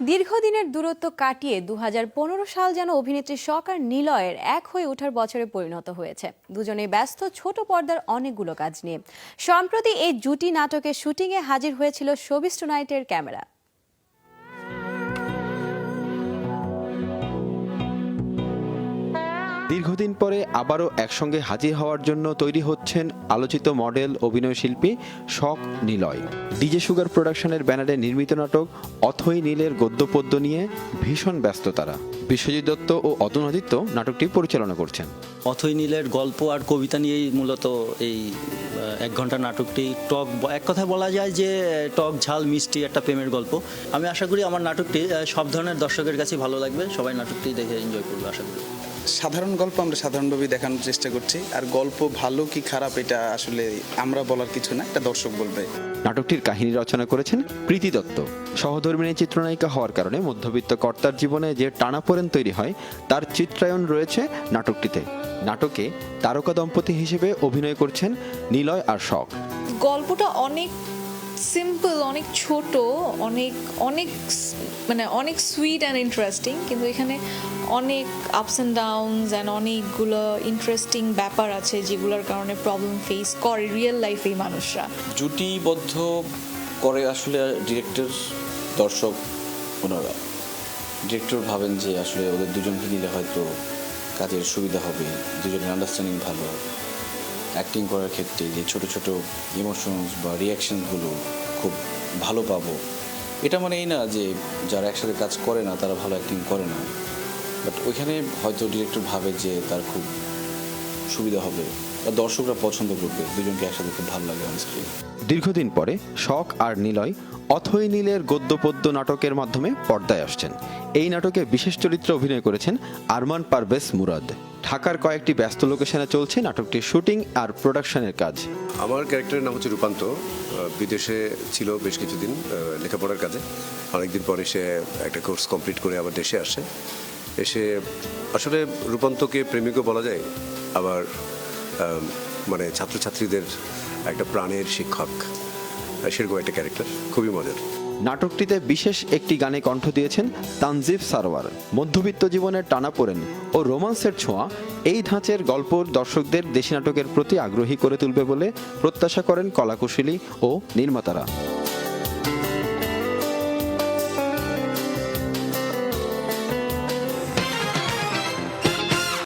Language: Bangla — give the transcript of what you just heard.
দীর্ঘদিনের দূরত্ব কাটিয়ে দু হাজার পনেরো সাল যেন অভিনেত্রী আর নিলয়ের এক হয়ে ওঠার বছরে পরিণত হয়েছে। দুজনে ব্যস্ত, ছোট পর্দার অনেকগুলো কাজ নিয়ে। সম্প্রতি এই জুটি নাটকের শুটিংয়ে হাজির হয়েছিল শোবিস নাইটের ক্যামেরা। দীর্ঘদিন পরে আবারও একসঙ্গে হাজির হওয়ার জন্য তৈরি হচ্ছেন আলোচিত মডেল অভিনয় শিল্পী শখ নিলয়। ডিজে সুগার প্রোডাকশনের ব্যানারে নির্মিত নাটক অথই নীলের গদ্যপদ্য নিয়ে ভীষণ ব্যস্ত তারা। বিশ্বজিৎ দত্ত ও অতনাদিত্য নাটকটি পরিচালনা করছেন। অথৈ নীলের গল্প আর কবিতা নিয়েই মূলত এই এক ঘণ্টা নাটকটি। টক এক কথায় বলা যায় যে, টক ঝাল মিষ্টি একটা প্রেমের গল্প। আমি আশা করি আমার নাটকটি সব ধরনের দর্শকের কাছে ভালো লাগবে। সবাই নাটকটি দেখে এনজয় করবে, আশা করি। সাধারণ গল্প আমরা সাধারণভাবেই দেখানোর চেষ্টা করছি। আর গল্প ভালো কি খারাপ এটা আসলে আমরা বলার কিছু না এটা দর্শক বলবে। নাটকটির কাহিনী রচনা করেছেন প্রীতি দত্ত। সহধর্মিনী চিত্রনায়িকা হওয়ার কারণে মধ্যবিত্ত কর্তার জীবনে যে টানাপোড়েন তৈরি হয় তার চিত্রায়ন রয়েছে নাটকটিতে। নাটকে তারকা দম্পতি হিসেবে অভিনয় করছেন নিলয় আর শখ। গল্পটা অনেক সিম্পল অনেক ছোট, অনেক অনেক মানে অনেক সুইট অ্যান্ড ইন্টারেস্টিং কিন্তু এখানে অনেক আপস অ্যান্ড ডাউনস অ্যান্ড অনেকগুলো ইন্টারেস্টিং ব্যাপার আছে যেগুলোর কারণে প্রবলেম ফেস করে রিয়েল লাইফে মানুষরা। জুটিবদ্ধ করে আসলে ডিরেক্টর দর্শক, ওনারা। ডিরেক্টর ভাবেন যে আসলে ওদের দুজনকে নিলে হয়তো কাজের সুবিধা হবে, দুজনের আন্ডারস্ট্যান্ডিং ভালো। অ্যাক্টিং করার ক্ষেত্রে যে ছোট ছোট ইমোশনস বা রিয়াকশনগুলো খুব ভালো পাবো। এটা মানে এই না যে যারা একসাথে কাজ করে না, তারা ভালো অ্যাক্টিং করে না। বাট ওইখানে হয়তো ডিরেক্টর ভাবে যে তার খুব সুবিধা হবে। বা দর্শকরা পছন্দ করবে, দুজনকে একসাথে খুব ভালো লাগে অন স্ক্রিন দীর্ঘদিন পরে শখ আর নিলয় অথই নীলের গদ্যপদ্য নাটকের মাধ্যমে পর্দায় আসছেন। এই নাটকে বিশেষ চরিত্রে অভিনয় করেছেন আরমান পারভেজ মুরাদ। ঢাকার কয়েকটি ব্যস্ত লোকেশনে চলছে নাটকটির শুটিং আর প্রোডাকশনের কাজ। আমার ক্যারেক্টারের নাম হচ্ছে রূপান্ত। বিদেশে ছিল বেশ কিছুদিন লেখাপড়ার কাজে। অনেকদিন পরে সে একটা কোর্স কমপ্লিট করে আবার দেশে আসে। এসে আসলে রূপান্তকে প্রেমিকও বলা যায়, আবার মানে ছাত্রছাত্রীদের একটা প্রাণের শিক্ষক। সেরকম একটা ক্যারেক্টার, খুবই মজার। নাটকটিতে বিশেষ একটি গানে কণ্ঠ দিয়েছেন তানজিব সারওয়ার মধ্যবিত্ত জীবনের টানাপোড়েন ও রোমান্সের ছোঁয়া এই ধাঁচের গল্প দর্শকদের দেশি নাটকের প্রতি আগ্রহী করে তুলবে বলে প্রত্যাশা করেন কলাকুশলী ও নির্মাতারা।